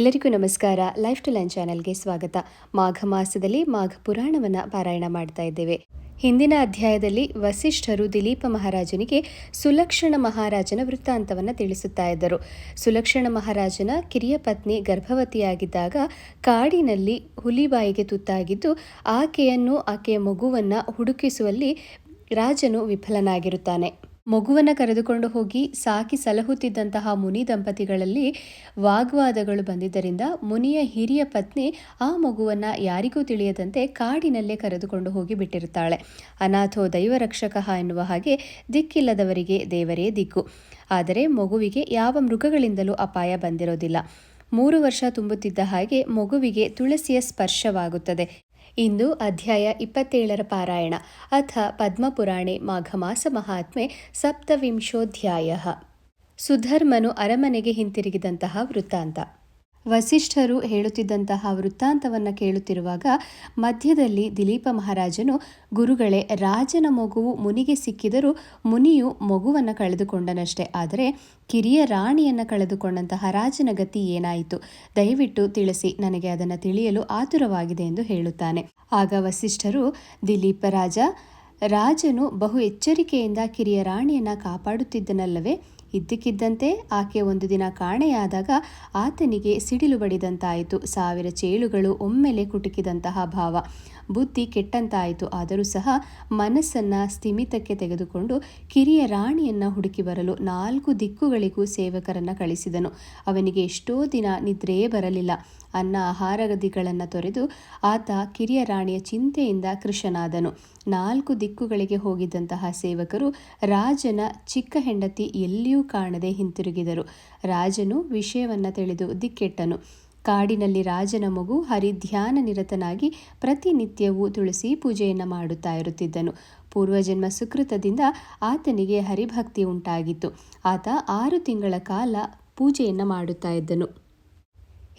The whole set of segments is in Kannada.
ಎಲ್ಲರಿಗೂ ನಮಸ್ಕಾರ. ಲೈಫ್ ಟು ಲೈನ್ ಚಾನೆಲ್ಗೆ ಸ್ವಾಗತ. ಮಾಘ ಮಾಸದಲ್ಲಿ ಮಾಘ ಪುರಾಣವನ್ನು ಪಾರಾಯಣ ಮಾಡ್ತಾ ಇದ್ದೇವೆ. ಹಿಂದಿನ ಅಧ್ಯಾಯದಲ್ಲಿ ವಸಿಷ್ಠರು ದಿಲೀಪ ಮಹಾರಾಜನಿಗೆ ಸುಲಕ್ಷಣ ಮಹಾರಾಜನ ವೃತ್ತಾಂತವನ್ನು ತಿಳಿಸುತ್ತಾ ಇದ್ದರು. ಸುಲಕ್ಷಣ ಮಹಾರಾಜನ ಕಿರಿಯ ಪತ್ನಿ ಗರ್ಭವತಿಯಾಗಿದ್ದಾಗ ಕಾಡಿನಲ್ಲಿ ಹುಲಿಬಾಯಿಗೆ ತುತ್ತಾಗಿದ್ದು, ಆಕೆಯನ್ನು ಆಕೆಯ ಮಗುವನ್ನು ಹುಡುಕಿಸುವಲ್ಲಿ ರಾಜನು ವಿಫಲನಾಗಿರುತ್ತಾನೆ. ಮಗುವನ್ನು ಕರೆದುಕೊಂಡು ಹೋಗಿ ಸಾಕಿ ಸಲಹುತ್ತಿದ್ದಂತಹ ಮುನಿ ದಂಪತಿಗಳಲ್ಲಿ ವಾಗ್ವಾದಗಳು ಬಂದಿದ್ದರಿಂದ ಮುನಿಯ ಹಿರಿಯ ಪತ್ನಿ ಆ ಮಗುವನ್ನು ಯಾರಿಗೂ ತಿಳಿಯದಂತೆ ಕಾಡಿನಲ್ಲೇ ಕರೆದುಕೊಂಡು ಹೋಗಿ ಬಿಟ್ಟಿರುತ್ತಾಳೆ. ಅನಾಥೋ ದೈವರಕ್ಷಕ ಎನ್ನುವ ಹಾಗೆ ದಿಕ್ಕಿಲ್ಲದವರಿಗೆ ದೇವರೇ ದಿಕ್ಕು. ಆದರೆ ಮಗುವಿಗೆ ಯಾವ ಮೃಗಗಳಿಂದಲೂ ಅಪಾಯ ಬಂದಿರೋದಿಲ್ಲ. ಮೂರು ವರ್ಷ ತುಂಬುತ್ತಿದ್ದ ಹಾಗೆ ಮಗುವಿಗೆ ತುಳಸಿಯ ಸ್ಪರ್ಶವಾಗುತ್ತದೆ. ಇಂದು ಅಧ್ಯಾಯ ಇಪ್ಪತ್ತೇಳರ ಪಾರಾಯಣ. ಅಥ ಪದ್ಮಪುರಾಣೆ ಮಾಘಮಾಸ ಮಹಾತ್ಮೆ ಸಪ್ತವಿಂಶೋಧ್ಯಾಯ. ಸುಧರ್ಮನು ಅರಮನೆಗೆ ಹಿಂತಿರುಗಿದಂತಹ ವೃತ್ತಾಂತ. ವಸಿಷ್ಠರು ಹೇಳುತ್ತಿದ್ದಂತಹ ವೃತ್ತಾಂತವನ್ನು ಕೇಳುತ್ತಿರುವಾಗ ಮಧ್ಯದಲ್ಲಿ ದಿಲೀಪ ಮಹಾರಾಜನು, ಗುರುಗಳೇ, ರಾಜನ ಮಗುವು ಮುನಿಗೆ ಸಿಕ್ಕಿದರೂ ಮುನಿಯು ಮಗುವನ್ನು ಕಳೆದುಕೊಂಡನಷ್ಟೇ. ಆದರೆ ಕಿರಿಯ ರಾಣಿಯನ್ನು ಕಳೆದುಕೊಂಡಂತಹ ರಾಜನ ಗತಿ ಏನಾಯಿತು? ದಯವಿಟ್ಟು ತಿಳಿಸಿ, ನನಗೆ ಅದನ್ನು ತಿಳಿಯಲು ಆತುರವಾಗಿದೆ ಎಂದು ಹೇಳುತ್ತಾನೆ. ಆಗ ವಸಿಷ್ಠರು, ದಿಲೀಪ ರಾಜ, ರಾಜನು ಬಹು ಎಚ್ಚರಿಕೆಯಿಂದ ಕಿರಿಯ ರಾಣಿಯನ್ನು ಕಾಪಾಡುತ್ತಿದ್ದನಲ್ಲವೇ? ಇದ್ದಕ್ಕಿದ್ದಂತೆ ಆಕೆ ಒಂದು ದಿನ ಕಾಣೆಯಾದಾಗ ಆತನಿಗೆ ಸಿಡಿಲು ಬಡಿದಂತಾಯಿತು. ಸಾವಿರ ಚೇಳುಗಳು ಒಮ್ಮೆಲೆ ಕುಟುಕಿದಂತಹ ಭಾವ. ಬುದ್ಧಿ ಕೆಟ್ಟಂತಾಯಿತು. ಆದರೂ ಸಹ ಮನಸ್ಸನ್ನು ಸ್ಥಿಮಿತಕ್ಕೆ ತೆಗೆದುಕೊಂಡು ಕಿರಿಯ ರಾಣಿಯನ್ನು ಹುಡುಕಿ ಬರಲು ನಾಲ್ಕು ದಿಕ್ಕುಗಳಿಗೂ ಸೇವಕರನ್ನು ಕಳಿಸಿದನು. ಅವನಿಗೆ ಎಷ್ಟೋ ದಿನ ನಿದ್ರೆಯೇ ಬರಲಿಲ್ಲ. ಅನ್ನ ಆಹಾರಗದಿಗಳನ್ನು ತೊರೆದು ಆತ ಕಿರಿಯ ರಾಣಿಯ ಚಿಂತೆಯಿಂದ ಕೃಷನಾದನು ನಾಲ್ಕು ದಿಕ್ಕುಗಳಿಗೆ ಹೋಗಿದ್ದಂತಹ ಸೇವಕರು ರಾಜನ ಚಿಕ್ಕ ಹೆಂಡತಿ ಎಲ್ಲಿಯೂ ಕಾಣದೆ ಹಿಂತಿರುಗಿದರು. ರಾಜನು ವಿಷಯವನ್ನು ತಿಳಿದು ದಿಕ್ಕೆಟ್ಟನು. ಕಾಡಿನಲ್ಲಿ ರಾಜನ ಮಗು ಹರಿಧ್ಯಾನ ನಿರತನಾಗಿ ಪ್ರತಿನಿತ್ಯವೂ ತುಳಸಿ ಪೂಜೆಯನ್ನು ಮಾಡುತ್ತಾ ಇರುತ್ತಿದ್ದನು. ಪೂರ್ವಜನ್ಮ ಸುಕೃತದಿಂದ ಆತನಿಗೆ ಹರಿಭಕ್ತಿ ಉಂಟಾಗಿತ್ತು. ಆತ ಆರು ತಿಂಗಳ ಕಾಲ ಪೂಜೆಯನ್ನು ಮಾಡುತ್ತಾ ಇದ್ದನು.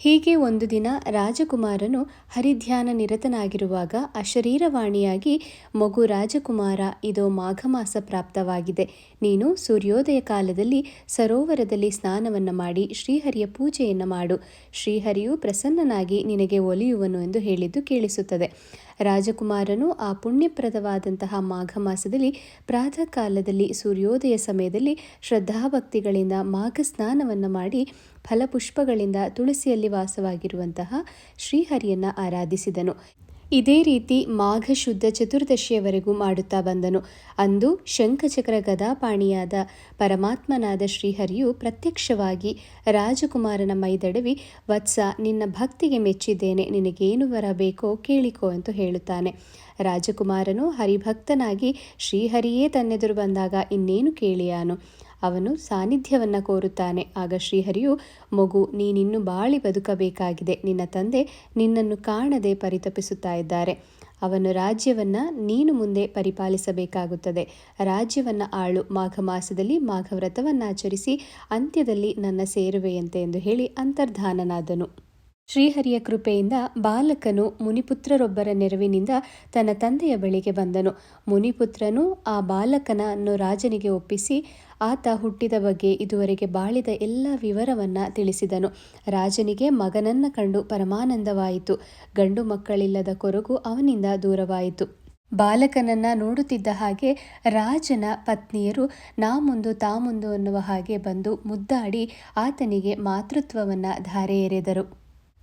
ಹೀಗೆ ಒಂದು ದಿನ ರಾಜಕುಮಾರನು ಹರಿಧ್ಯಾನ ನಿರತನಾಗಿರುವಾಗ ಅಶರೀರವಾಣಿಯಾಗಿ, ಮಗು ರಾಜಕುಮಾರ, ಇದೋ ಮಾಘಮಾಸ ಪ್ರಾಪ್ತವಾಗಿದೆ. ನೀನು ಸೂರ್ಯೋದಯ ಕಾಲದಲ್ಲಿ ಸರೋವರದಲ್ಲಿ ಸ್ನಾನವನ್ನು ಮಾಡಿ ಶ್ರೀಹರಿಯ ಪೂಜೆಯನ್ನು ಮಾಡು. ಶ್ರೀಹರಿಯು ಪ್ರಸನ್ನನಾಗಿ ನಿನಗೆ ಒಲಿಯುವನು ಎಂದು ಹೇಳಿದ್ದು ಕೇಳಿಸುತ್ತದೆ. ರಾಜಕುಮಾರನು ಆ ಪುಣ್ಯಪ್ರದವಾದಂತಹ ಮಾಘ ಮಾಸದಲ್ಲಿ ಪ್ರಾತಃ ಕಾಲದಲ್ಲಿ ಸೂರ್ಯೋದಯ ಸಮಯದಲ್ಲಿ ಶ್ರದ್ಧಾಭಕ್ತಿಗಳಿಂದ ಮಾಘ ಸ್ನಾನವನ್ನು ಮಾಡಿ ಫಲಪುಷ್ಪಗಳಿಂದ ತುಳಸಿಯಲ್ಲಿ ವಾಸವಾಗಿರುವಂತಹ ಶ್ರೀಹರಿಯನ್ನ ಆರಾಧಿಸಿದನು. ಇದೇ ರೀತಿ ಮಾಘ ಶುದ್ಧ ಚತುರ್ದಶಿಯವರೆಗೂ ಮಾಡುತ್ತಾ ಬಂದನು. ಅಂದು ಶಂಖಚಕ್ರ ಗದಾಪಾಣಿಯಾದ ಪರಮಾತ್ಮನಾದ ಶ್ರೀಹರಿಯು ಪ್ರತ್ಯಕ್ಷವಾಗಿ ರಾಜಕುಮಾರನ ಮೈದಡವಿ ವತ್ಸ, ನಿನ್ನ ಭಕ್ತಿಗೆ ಮೆಚ್ಚಿದ್ದೇನೆ, ನಿನಗೇನು ಬರಬೇಕೋ ಕೇಳಿಕೋ ಎಂದು ಹೇಳುತ್ತಾನೆ. ರಾಜಕುಮಾರನು ಹರಿಭಕ್ತನಾಗಿ ಶ್ರೀಹರಿಯೇ ತನ್ನೆದುರು ಬಂದಾಗ ಇನ್ನೇನು ಕೇಳಿಯಾನು? ಅವನು ಸಾನ್ನಿಧ್ಯವನ್ನು ಕೋರುತ್ತಾನೆ. ಆಗ ಶ್ರೀಹರಿಯು, ಮಗು, ನೀನಿನ್ನು ಬಾಳಿ ಬದುಕಬೇಕಾಗಿದೆ. ನಿನ್ನ ತಂದೆ ನಿನ್ನನ್ನು ಕಾಣದೆ ಪರಿತಪಿಸುತ್ತಾ ಇದ್ದಾರೆ. ಅವನು ರಾಜ್ಯವನ್ನು ನೀನು ಮುಂದೆ ಪರಿಪಾಲಿಸಬೇಕಾಗುತ್ತದೆ. ರಾಜ್ಯವನ್ನು ಆಳು. ಮಾಘ ಮಾಸದಲ್ಲಿ ಮಾಘ ವ್ರತವನ್ನಾಚರಿಸಿ ಅಂತ್ಯದಲ್ಲಿ ನನ್ನ ಸೇರುವೆಯಂತೆ ಎಂದು ಹೇಳಿ ಅಂತರ್ಧಾನನಾದನು. ಶ್ರೀಹರಿಯ ಕೃಪೆಯಿಂದ ಬಾಲಕನು ಮುನಿಪುತ್ರರೊಬ್ಬರ ನೆರವಿನಿಂದ ತನ್ನ ತಂದೆಯ ಬಳಿಗೆ ಬಂದನು. ಮುನಿಪುತ್ರನು ಆ ಬಾಲಕನನ್ನು ರಾಜನಿಗೆ ಒಪ್ಪಿಸಿ ಆತ ಹುಟ್ಟಿದ ಬಗ್ಗೆ ಇದುವರೆಗೆ ಬಾಳಿದ ಎಲ್ಲ ವಿವರವನ್ನು ತಿಳಿಸಿದನು. ರಾಜನಿಗೆ ಮಗನನ್ನ ಕಂಡು ಪರಮಾನಂದವಾಯಿತು. ಗಂಡು ಮಕ್ಕಳಿಲ್ಲದ ಕೊರಗು ಅವನಿಂದ ದೂರವಾಯಿತು. ಬಾಲಕನನ್ನ ನೋಡುತ್ತಿದ್ದ ಹಾಗೆ ರಾಜನ ಪತ್ನಿಯರು ನಾ ಮುಂದು ತಾ ಮುಂದು ಅನ್ನುವ ಹಾಗೆ ಬಂದು ಮುದ್ದಾಡಿ ಆತನಿಗೆ ಮಾತೃತ್ವವನ್ನು ಧಾರೆ ಎರೆದರು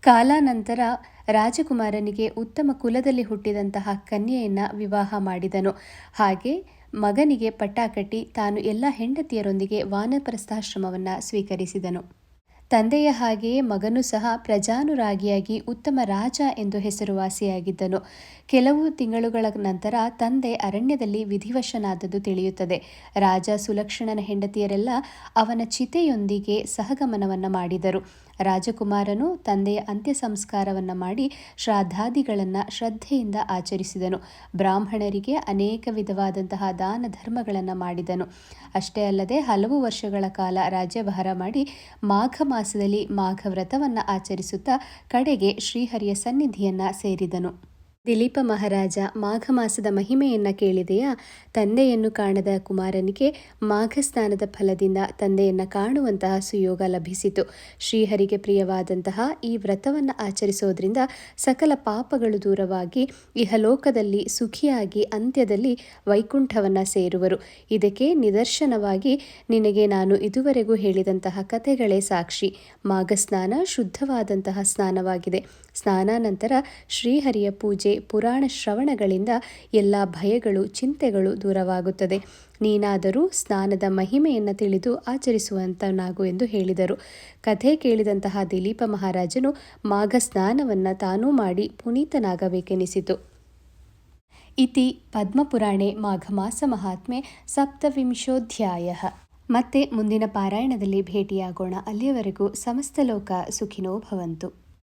ಕಾಲಾನಂತರ ರಾಜಕುಮಾರನಿಗೆ ಉತ್ತಮ ಕುಲದಲ್ಲಿ ಹುಟ್ಟಿದಂತಹ ಕನ್ಯೆಯನ್ನು ವಿವಾಹ ಮಾಡಿದನು. ಹಾಗೆ ಮಗನಿಗೆ ಪಟ್ಟಾಕಟ್ಟಿ ತಾನು ಎಲ್ಲ ಹೆಂಡತಿಯರೊಂದಿಗೆ ವಾನಪ್ರಸ್ಥಾಶ್ರಮವನ್ನು ಸ್ವೀಕರಿಸಿದನು. ತಂದೆಯ ಹಾಗೆಯೇ ಮಗನು ಸಹ ಪ್ರಜಾನುರಾಗಿಯಾಗಿ ಉತ್ತಮ ರಾಜ ಎಂದು ಹೆಸರುವಾಸಿಯಾಗಿದ್ದನು. ಕೆಲವು ತಿಂಗಳುಗಳ ನಂತರ ತಂದೆ ಅರಣ್ಯದಲ್ಲಿ ವಿಧಿವಶನಾದದ್ದು ತಿಳಿಯುತ್ತದೆ. ರಾಜ ಸುಲಕ್ಷಣನ ಹೆಂಡತಿಯರೆಲ್ಲ ಅವನ ಚಿತೆಯೊಂದಿಗೆ ಸಹಗಮನವನ್ನು ಮಾಡಿದರು. ರಾಜಕುಮಾರನು ತಂದೆಯ ಅಂತ್ಯ ಸಂಸ್ಕಾರವನ್ನು ಮಾಡಿ ಶ್ರಾದ್ದಾದಿಗಳನ್ನು ಶ್ರದ್ಧೆಯಿಂದ ಆಚರಿಸಿದನು. ಬ್ರಾಹ್ಮಣರಿಗೆ ಅನೇಕ ವಿಧವಾದಂತಹ ದಾನ ಧರ್ಮಗಳನ್ನು ಮಾಡಿದನು. ಅಷ್ಟೇ ಅಲ್ಲದೆ ಹಲವು ವರ್ಷಗಳ ಕಾಲ ರಾಜ್ಯಭಾರ ಮಾಡಿ ಮಾಘ ಮಾಸದಲ್ಲಿ ಮಾಘ ವ್ರತವನ್ನು ಆಚರಿಸುತ್ತಾ ಕಡೆಗೆ ಶ್ರೀಹರಿಯ ಸನ್ನಿಧಿಯನ್ನು ಸೇರಿದನು. ದಿಲೀಪ ಮಹಾರಾಜ ಮಾಘ ಮಾಸದ ಮಹಿಮೆಯನ್ನು ಕೇಳಿದೆಯಾ? ತಂದೆಯನ್ನು ಕಾಣದ ಕುಮಾರನಿಗೆ ಮಾಘ ಸ್ನಾನದ ಫಲದಿಂದ ತಂದೆಯನ್ನು ಕಾಣುವಂತಹ ಸುಯೋಗ ಲಭಿಸಿತು. ಶ್ರೀಹರಿಗೆ ಪ್ರಿಯವಾದಂತಹ ಈ ವ್ರತವನ್ನು ಆಚರಿಸೋದ್ರಿಂದ ಸಕಲ ಪಾಪಗಳು ದೂರವಾಗಿ ಇಹಲೋಕದಲ್ಲಿ ಸುಖಿಯಾಗಿ ಅಂತ್ಯದಲ್ಲಿ ವೈಕುಂಠವನ್ನು ಸೇರುವರು. ಇದಕ್ಕೆ ನಿದರ್ಶನವಾಗಿ ನಿನಗೆ ನಾನು ಇದುವರೆಗೂ ಹೇಳಿದಂತಹ ಕಥೆಗಳೇ ಸಾಕ್ಷಿ. ಮಾಘ ಸ್ನಾನ ಶುದ್ಧವಾದಂತಹ ಸ್ನಾನವಾಗಿದೆ. ಸ್ನಾನಾನಂತರ ಶ್ರೀಹರಿಯ ಪೂಜೆ ಪುರಾಣ ಶ್ರವಣಗಳಿಂದ ಎಲ್ಲ ಭಯಗಳು, ಚಿಂತೆಗಳು ದೂರವಾಗುತ್ತದೆ. ನೀನಾದರೂ ಸ್ನಾನದ ಮಹಿಮೆಯನ್ನು ತಿಳಿದು ಆಚರಿಸುವಂತನಾಗು ಎಂದು ಹೇಳಿದರು. ಕಥೆ ಕೇಳಿದಂತಹ ದಿಲೀಪ ಮಹಾರಾಜನು ಮಾಘ ಸ್ನಾನವನ್ನು ತಾನೂ ಮಾಡಿ ಪುನೀತನಾಗಬೇಕೆನಿಸಿತು. ಇತಿ ಪದ್ಮಪುರಾಣೆ ಮಾಘಮಾಸ ಮಹಾತ್ಮೆ ಸಪ್ತವಿಂಶೋಧ್ಯಾಯ. ಮತ್ತೆ ಮುಂದಿನ ಪಾರಾಯಣದಲ್ಲಿ ಭೇಟಿಯಾಗೋಣ. ಅಲ್ಲಿಯವರೆಗೂ ಸಮಸ್ತ ಲೋಕ ಸುಖಿನೋ ಭವಂತು.